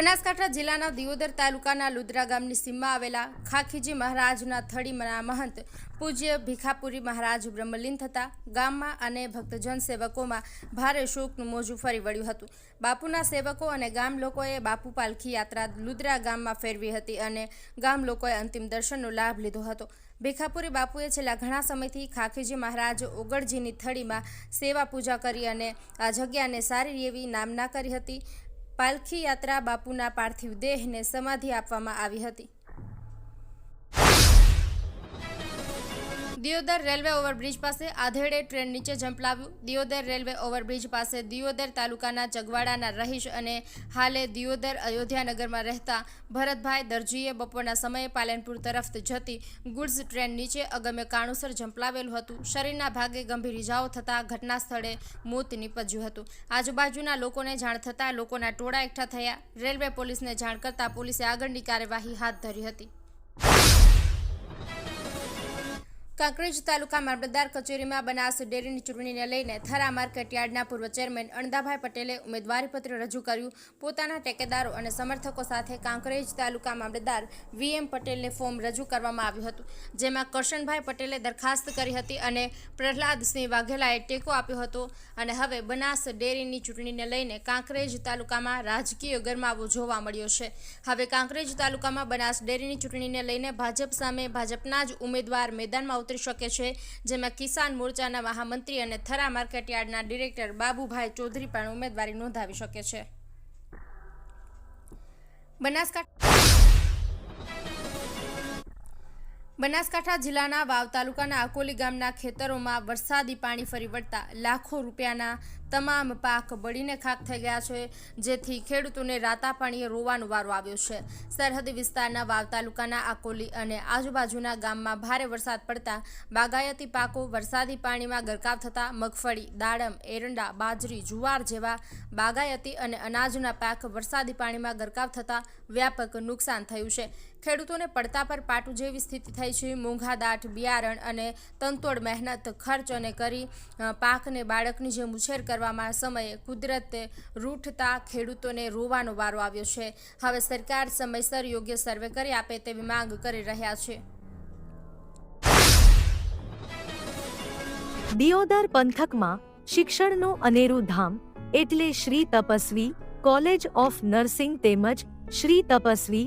બનાસકાંઠા જિલ્લાના દિયોદર તાલુકાના લુદ્રા ગામની સીમમાં આવેલા ખાખીજી મહારાજના થડીમના મહંત પૂજ્ય ભીખાપુરી મહારાજ બ્રહ્મલીન થતા ગામમાં અને ભક્તજન સેવકોમાં ભારે શોકનું મોજું ફરી વળ્યું હતું. બાપુના સેવકો અને ગામ લોકોએ બાપુ પાલખી યાત્રા લુદ્રા ગામમાં ફેરવી હતી અને ગામ લોકોએ અંતિમ દર્શનનો લાભ લીધો હતો. ભીખાપુરી બાપુએ છેલ્લા ઘણા સમયથી ખાખીજી મહારાજ ઓગળજીની થડીમાં સેવા પૂજા કરી અને આ જગ્યાને સારી એવી નામના કરી હતી. પાલખી યાત્રા બાપુના પાર્થિવ દેહને સમાધિ આપવામાં આવી હતી. દિયોદર રેલવે ઓવરબ્રિજ પાસે આધેડે ટ્રેન નીચે ઝંપલાવ્યું. દિયોદર રેલવે ઓવરબ્રિજ પાસે દિયોદર તાલુકાના જગવાડાના રહીશ અને હાલે દિયોદર અયોધ્યાનગરમાં રહેતા ભરતભાઈ દરજીએ બપોરના સમયે પાલનપુર તરફ જતી ગુડ્સ ટ્રેન નીચે અગમ્ય કાણુસર ઝંપલાવેલું હતું. શરીરના ભાગે ગંભીર ઇજાઓ થતાં ઘટના સ્થળે મોત નીપજ્યું હતું. આજુબાજુના લોકોને જાણ થતાં લોકોના ટોળા એકઠા થયા. રેલવે પોલીસને જાણ કરતાં પોલીસે આગળની કાર્યવાહી હાથ ધરી હતી. કાંકરેજ તાલુકા મામલતદાર કચેરીમાં બનાસ ડેરીની ચૂંટણીને લઈને થરા માર્કેટ યાર્ડના પૂર્વ ચેરમેન અણદાભાઈ પટેલે ઉમેદવારીપત્ર રજૂ કર્યું. પોતાના ટેકેદારો અને સમર્થકો સાથે કાંકરેજ તાલુકા મામલતદાર વીએમ પટેલને ફોર્મ રજૂ કરવામાં આવ્યું હતું, જેમાં કરશનભાઈ પટેલે દરખાસ્ત કરી હતી અને પ્રહલાદસિંહ વાઘેલાએ ટેકો આપ્યો હતો. અને હવે બનાસ ડેરીની ચૂંટણીને લઈને કાંકરેજ તાલુકામાં રાજકીય ગરમાવો જોવા મળ્યો છે. હવે કાંકરેજ તાલુકામાં બનાસ ડેરીની ચૂંટણીને લઈને ભાજપ સામે ભાજપના જ ઉમેદવાર મેદાનમાં ઉતરી શકે છે, જેમાં કિસાન મોરચાના મહામંત્રી અને થરા માર્કેટયાર્ડના ડિરેક્ટર બાબુભાઈ ચૌધરી પણ ઉમેદવારી નોંધાવી શકે છે. બનાસકાંઠા બનાસકાંઠા જિલ્લાના વાવ તાલુકાના અકોલી ગામના ખેતરોમાં વરસાદી પાણી ફરી વળતા લાખો રૂપિયાના તમામ પાક બળીને ખાક થઈ ગયા છે, જેથી ખેડૂતોને રાતા પાણીએ રોવાનો વારો આવ્યો છે. સરહદી વિસ્તારના વાવ તાલુકાના આકોલી અને આજુબાજુના ગામમાં ભારે વરસાદ પડતા બાગાયતી પાકો વરસાદી પાણીમાં ગરકાવ થતા મગફળી, દાડમ, એરંડા, બાજરી, જુવાર જેવા બાગાયતી અને અનાજના પાક વરસાદી પાણીમાં ગરકાવ થતા વ્યાપક નુકસાન થયું છે. ખેડૂતોને પડતા પર પાટું જેવી સ્થિતિ થઈ છે. મોંઘા દાટ, બિયારણ અને તંતોડ મહેનત, ખર્ચ અને કરી પાકને બાળકની જેમ ઉછેર કરવામાં સમયે કુદરતે રૂઠતા ખેડૂતોને રોવાનો વારો આવ્યો છે. હવે સરકાર સમયસર યોગ્ય સર્વે કરી આપે તેવી માંગ કરી રહ્યા છે. દિયોદર પંથકમાં શિક્ષણનું અનેરું ધામ એટલે Shri Tapasvi college of nursing તેમજ શ્રી તપસ્વી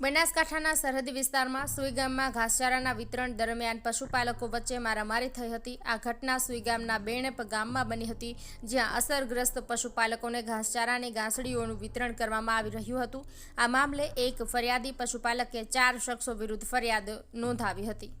બનાસકાંઠાના સરહદી વિસ્તારમાં સુઈગામમાં ઘાસચારાના વિતરણ દરમિયાન પશુપાલકો વચ્ચે મારામારી થઈ હતી. આ ઘટના સુઈગામના બેણેપ ગામમાં બની હતી, જ્યાં અસરગ્રસ્ત પશુપાલકોને ઘાસચારાની ગાંસડીઓનું વિતરણ કરવામાં આવી રહ્યું હતું. આ મામલે એક ફરિયાદી પશુપાલકે ચાર શખ્સો વિરુદ્ધ ફરિયાદ નોંધાવી હતી.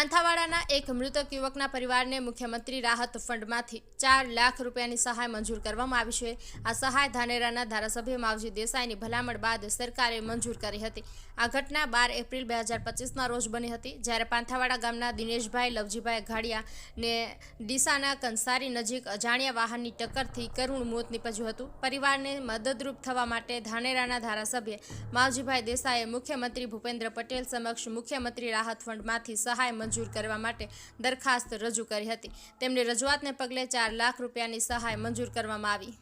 પાંથાવાડાના એક મૃતક યુવકના પરિવારને મુખ્યમંત્રી રાહત ફંડમાંથી ચાર લાખ રૂપિયાની સહાય મંજૂર કરવામાં આવી છે. આ સહાય ધાનેરાના ધારાસભ્ય માવજી દેસાઈની ભલામણ બાદ સરકારે મંજૂર કરી હતી. આ ઘટના બાર એપ્રિલ બે હજાર પચીસના રોજ બની હતી, જ્યારે પાંથાવાડા ગામના દિનેશભાઈ લવજીભાઈ ઘાડિયા ને ડીસાના કંસારી નજીક અજાણ્યા વાહનની ટક્કરથી કરુણ મોત નીપજ્યું હતું. પરિવારને મદદરૂપ થવા માટે ધાનેરાના ધારાસભ્ય માવજીભાઈ દેસાઈએ મુખ્યમંત્રી ભૂપેન્દ્ર પટેલ સમક્ષ મુખ્યમંત્રી રાહત ફંડમાંથી સહાય મંજૂર કરવા માટે દરખાસ્ત રજૂ કરી હતી. તેમની રજૂઆતને પગલે ચાર લાખ રૂપિયાની સહાય મંજૂર કરવામાં આવી.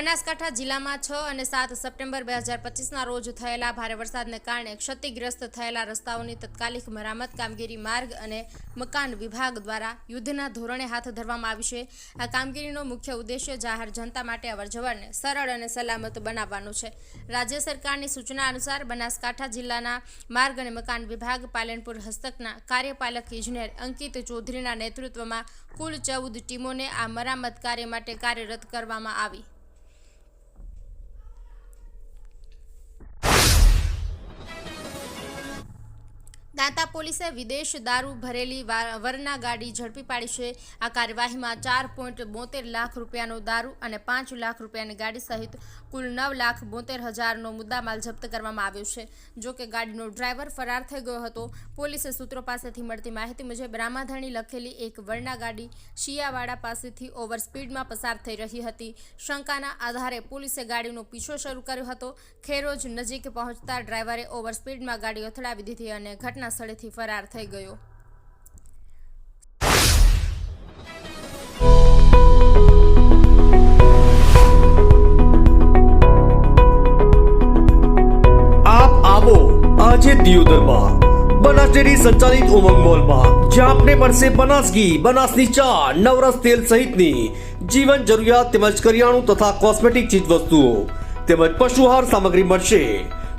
બનાસકાંઠા જિલ્લામાં છ અને સાત સપ્ટેમ્બર બે હજાર પચીસના રોજ થયેલા ભારે વરસાદને કારણે ક્ષતિગ્રસ્ત થયેલા રસ્તાઓની તત્કાલિક મરામત કામગીરી માર્ગ અને મકાન વિભાગ દ્વારા યુદ્ધના ધોરણે હાથ ધરવામાં આવી છે. આ કામગીરીનો મુખ્ય ઉદ્દેશ્ય જાહેર જનતા માટે અવરજવરને સરળ અને સલામત બનાવવાનું છે. રાજ્ય સરકારની સૂચના અનુસાર બનાસકાંઠા જિલ્લાના માર્ગ અને મકાન વિભાગ, પાલનપુર હસ્તકના કાર્યપાલક ઇજનેર અંકિત ચૌધરીના નેતૃત્વમાં કુલ ચૌદ ટીમોને આ મરામત કાર્ય માટે કાર્યરત કરવામાં આવી. દાંતા પોલીસે વિદેશ દારૂ ભરેલી વરના ગાડી ઝડપી પાડી છે. આ કાર્યવાહીમાં ચાર પોઈન્ટ બોતેર લાખ રૂપિયાનો દારૂ અને પાંચ લાખ રૂપિયાની ગાડી સહિત કુલ નવ લાખ બોતેર હજારનો મુદ્દામાલ જપ્ત કરવામાં આવ્યો છે. જો કે ગાડીનો ડ્રાઈવર ફરાર થઈ ગયો હતો. પોલીસે સૂત્રો પાસેથી મળતી માહિતી મુજબ રામાધાણી લખેલી એક વરના ગાડી શિયાવાડા પાસેથી ઓવર સ્પીડમાં પસાર થઈ રહી હતી. શંકાના આધારે પોલીસે ગાડીનો પીછો શરૂ કર્યો હતો. ખેરોજ નજીક પહોંચતા ડ્રાઈવરે ઓવર સ્પીડમાં ગાડી અથડાવી દીધી અને ઘટના સ્થળેથી ફરાર થઈ ગયો. આપ આવો આજે દિયોદરમાં. બનાસ ડેરી સંચાલિત ઉમંગ મોલમાં, જ્યાં આપને મળશે બનાસ ઘી બનાસની ચા, નવરસ તેલ સહિતની જીવન જરૂરિયાત તેમજ કરિયાણું તથા કોસ્મેટિક ચીજ વસ્તુઓ તેમજ પશુહાર સામગ્રી મળશે.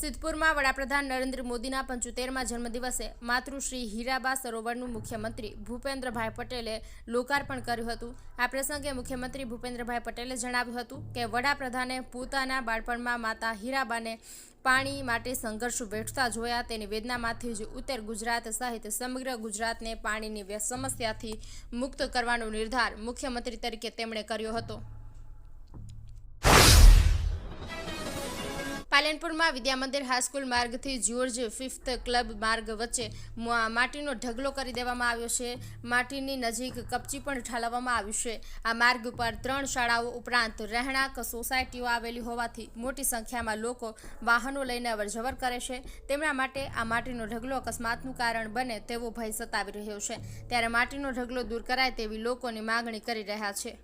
સિદ્ધપુરમાં વડાપ્રધાન નરેન્દ્ર મોદીના પંચોતેરમાં જન્મદિવસે માતૃશ્રી હીરાબા સરોવરનું મુખ્યમંત્રી ભૂપેન્દ્રભાઈ પટેલે લોકાર્પણ કર્યું હતું. આ પ્રસંગે મુખ્યમંત્રી ભૂપેન્દ્રભાઈ પટેલે જણાવ્યું હતું કે, વડાપ્રધાને પોતાના બાળપણમાં માતા હીરાબાને પાણી માટે સંઘર્ષ વેઠતા જોયા. તેની વેદનામાંથી જ ઉત્તર ગુજરાત સહિત સમગ્ર ગુજરાતને પાણીની સમસ્યાથી મુક્ત કરવાનો નિર્ધાર મુખ્યમંત્રી તરીકે તેમણે કર્યો હતો. પાલનપુરમાં વિદ્યામંદિર હાઈસ્કૂલ માર્ગથી જ્યોર્જ ફિફ્થ ક્લબ માર્ગ વચ્ચે માટીનો ઢગલો કરી દેવામાં આવ્યો છે. માટીની નજીક કપચી પણ ઠાલવવામાં આવ્યું છે. આ માર્ગ પર ત્રણ શાળાઓ ઉપરાંત રહેણાંક સોસાયટીઓ આવેલી હોવાથી મોટી સંખ્યામાં લોકો વાહનો લઈને અવરજવર કરે છે. તેમના માટે આ માટીનો ઢગલો અકસ્માતનું કારણ બને તેવો ભય સતાવી રહ્યો છે. ત્યારે માટીનો ઢગલો દૂર કરાય તેવી લોકોની માગણી કરી રહ્યા છે.